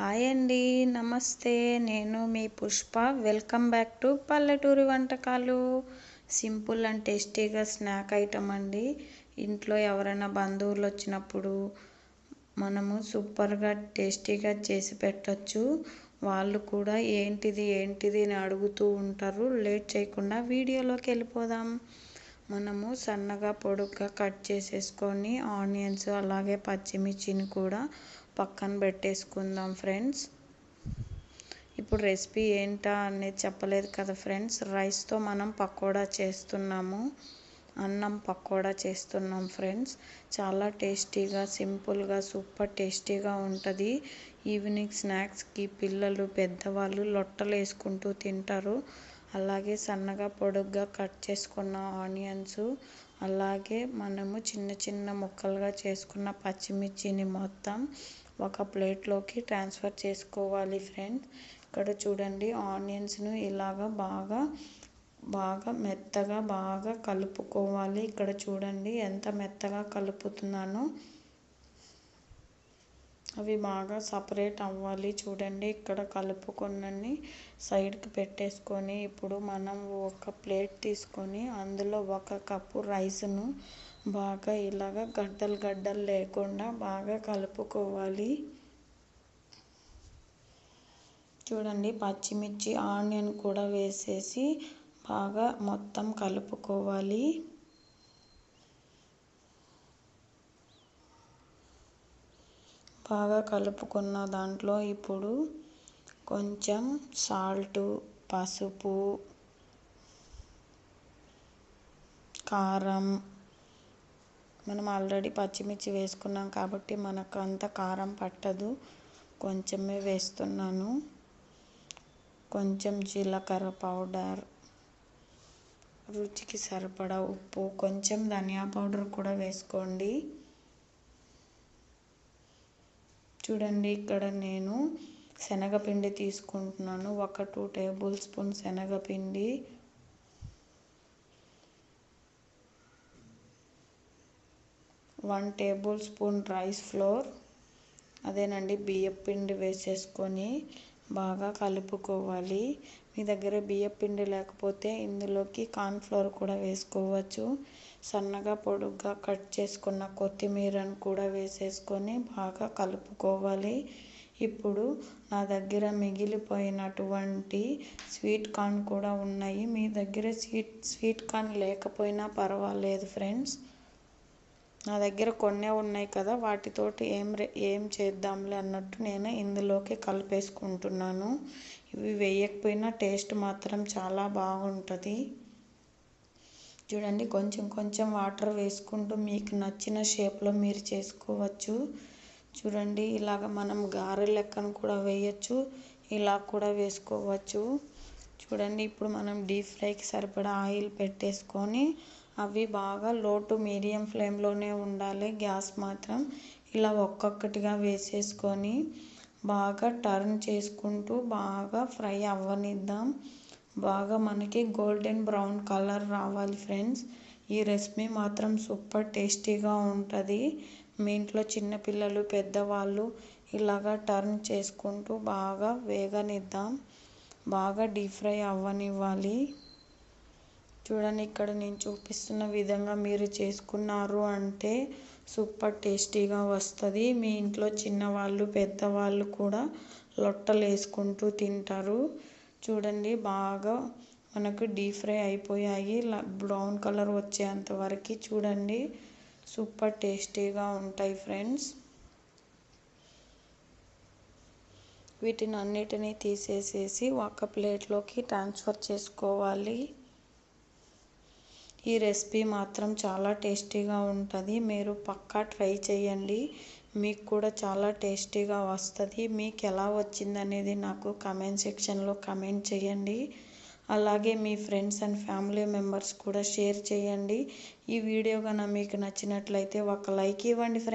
Hi అండి నమస్తే. నేను మీ పుష్ప. వెల్కమ్ బ్యాక్ టు పల్లెటూరి వంటకాలు. సింపుల్ అండ్ టేస్టీగా స్నాక్ ఐటమ్ అండి. ఇంట్లో ఎవరైనా బంధువులు వచ్చినప్పుడు మనము సూపర్గా టేస్టీగా చేసి పెట్టచ్చు. వాళ్ళు కూడా ఏంటిది ఏంటిది అని అడుగుతూ ఉంటారు. లేట్ చేయకుండా వీడియోలోకి వెళ్ళిపోదాం. మనము సన్నగా పొడుగ్గా కట్ చేసేసుకొని ఆనియన్స్ అలాగే పచ్చిమిర్చిని కూడా పక్కన పెట్టేసుకుందాం ఫ్రెండ్స్. ఇప్పుడు రెసిపీ ఏంటా అనేది చెప్పలేదు కదా ఫ్రెండ్స్. రైస్తో మనం పకోడా చేస్తున్నాము. అన్నం పకోడా చేస్తున్నాం ఫ్రెండ్స్. చాలా టేస్టీగా సింపుల్గా సూపర్ టేస్టీగా ఉంటుంది. ఈవినింగ్ స్నాక్స్కి పిల్లలు పెద్దవాళ్ళు లొట్టలు వేసుకుంటూ తింటారు. అలాగే సన్నగా పొడుగ్గా కట్ చేసుకున్న ఆనియన్స్ అలాగే మనము చిన్న చిన్న ముక్కలుగా చేసుకున్న పచ్చిమిర్చిని మొత్తం ఒక ప్లేట్లోకి ట్రాన్స్ఫర్ చేసుకోవాలి ఫ్రెండ్స్ ఇక్కడ చూడండి ఆనియన్స్ను ఇలాగ బాగా బాగా మెత్తగా బాగా కలుపుకోవాలి. ఇక్కడ చూడండి ఎంత మెత్తగా కలుపుతున్నానో. అవి బాగా సపరేట్ అవ్వాలి. చూడండి ఇక్కడ కలుపుకున్నన్ని సైడ్కి పెట్టేసుకొని ఇప్పుడు మనం ఒక ప్లేట్ తీసుకొని అందులో ఒక కప్పు రైస్ను బాగా ఇలాగ గడ్డలు గడ్డలు లేకుండా బాగా కలుపుకోవాలి. చూడండి పచ్చిమిర్చి ఆనియన్ కూడా వేసేసి బాగా మొత్తం కలుపుకోవాలి. బాగా కలుపుకున్న దాంట్లో ఇప్పుడు కొంచెం సాల్టు పసుపు కారం మనం ఆల్రెడీ పచ్చిమిర్చి వేసుకున్నాం కాబట్టి మనకు అంత కారం పట్టదు. కొంచెమే వేస్తున్నాను. కొంచెం జీలకర్ర పౌడర్ రుచికి సరిపడా ఉప్పు కొంచెం ధనియా పౌడర్ కూడా వేసుకోండి. చూడండి ఇక్కడ నేను శనగపిండి తీసుకుంటున్నాను. ఒక టూ టేబుల్ స్పూన్ శనగపిండి. One tablespoon rice flour. అదేనండి బియ్యం పిండి వేసేసుకొని బాగా కలుపుకోవాలి. మీ దగ్గర బియ్యం పిండి లేకపోతే ఇందులోకి కార్న్ఫ్లోర్ కూడా వేసుకోవచ్చు. సన్నగా పొడుగ్గా కట్ చేసుకున్న కొత్తిమీరను కూడా వేసేసుకొని బాగా కలుపుకోవాలి. ఇప్పుడు నా దగ్గర మిగిలిపోయినటువంటి స్వీట్ కార్న్ కూడా ఉన్నాయి. మీ దగ్గర స్వీట్ స్వీట్ కార్న్ లేకపోయినా పర్వాలేదు ఫ్రెండ్స్. నా దగ్గర కొన్నే ఉన్నాయి కదా వాటితోటి ఏం ఏం చేద్దాంలే అన్నట్టు నేను ఇందులోకి కలిపేసుకుంటున్నాను. ఇవి వేయకపోయినా టేస్ట్ మాత్రం చాలా బాగుంటుంది. చూడండి కొంచెం కొంచెం వాటర్ వేసుకుంటూ మీకు నచ్చిన షేప్లో మీరు చేసుకోవచ్చు. చూడండి ఇలాగ మనం గారె లెక్కను కూడా వేయచ్చు ఇలా కూడా వేసుకోవచ్చు. చూడండి ఇప్పుడు మనం డీప్ ఫ్రైకి సరిపడా ఆయిల్ పెట్టేసుకొని అవి బాగా లో టు మీడియం ఫ్లేమ్లోనే ఉండాలి. గ్యాస్ మాత్రం ఇలా ఒక్కొక్కటిగా వేసేసుకొని బాగా టర్న్ చేసుకుంటూ బాగా ఫ్రై అవ్వనిద్దాం. బాగా మనకి గోల్డెన్ బ్రౌన్ కలర్ రావాలి ఫ్రెండ్స్. ఈ రెసిపీ మాత్రం సూపర్ టేస్టీగా ఉంటుంది. మీ ఇంట్లో చిన్నపిల్లలు పెద్దవాళ్ళు ఇలాగా టర్న్ చేసుకుంటూ బాగా వేగనిద్దాం. బాగా డీప్ ఫ్రై అవ్వనివ్వాలి. చూడండి ఇక్కడ నేను చూపిస్తున్న విధంగా మీరు చేసుకున్నారు అంటే సూపర్ టేస్టీగా వస్తుంది. మీ ఇంట్లో చిన్నవాళ్ళు పెద్దవాళ్ళు కూడా లొట్టలు వేసుకుంటూ తింటారు. చూడండి బాగా మనకు డీప్ ఫ్రై అయిపోయాయి. బ్రౌన్ కలర్ వచ్చేంత వరకు చూడండి సూపర్ టేస్టీగా ఉంటాయి ఫ్రెండ్స్. వీటిని అన్నిటినీ తీసేసేసి ఒక ప్లేట్లోకి ట్రాన్స్ఫర్ చేసుకోవాలి. ఈ రెసిపీ మాత్రం చాలా టేస్టీగా ఉంటుంది. మీరు పక్కా ట్రై చేయండి. మీకు కూడా చాలా టేస్టీగా వస్తుంది. మీకు ఎలా వచ్చిందనేది నాకు కమెంట్ సెక్షన్లో కమెంట్ చేయండి. అలాగే మీ ఫ్రెండ్స్ అండ్ ఫ్యామిలీ మెంబర్స్ కూడా షేర్ చేయండి. ఈ వీడియో కనుక మీకు నచ్చినట్లయితే ఒక లైక్ ఇవ్వండి ఫ్రెండ్స్.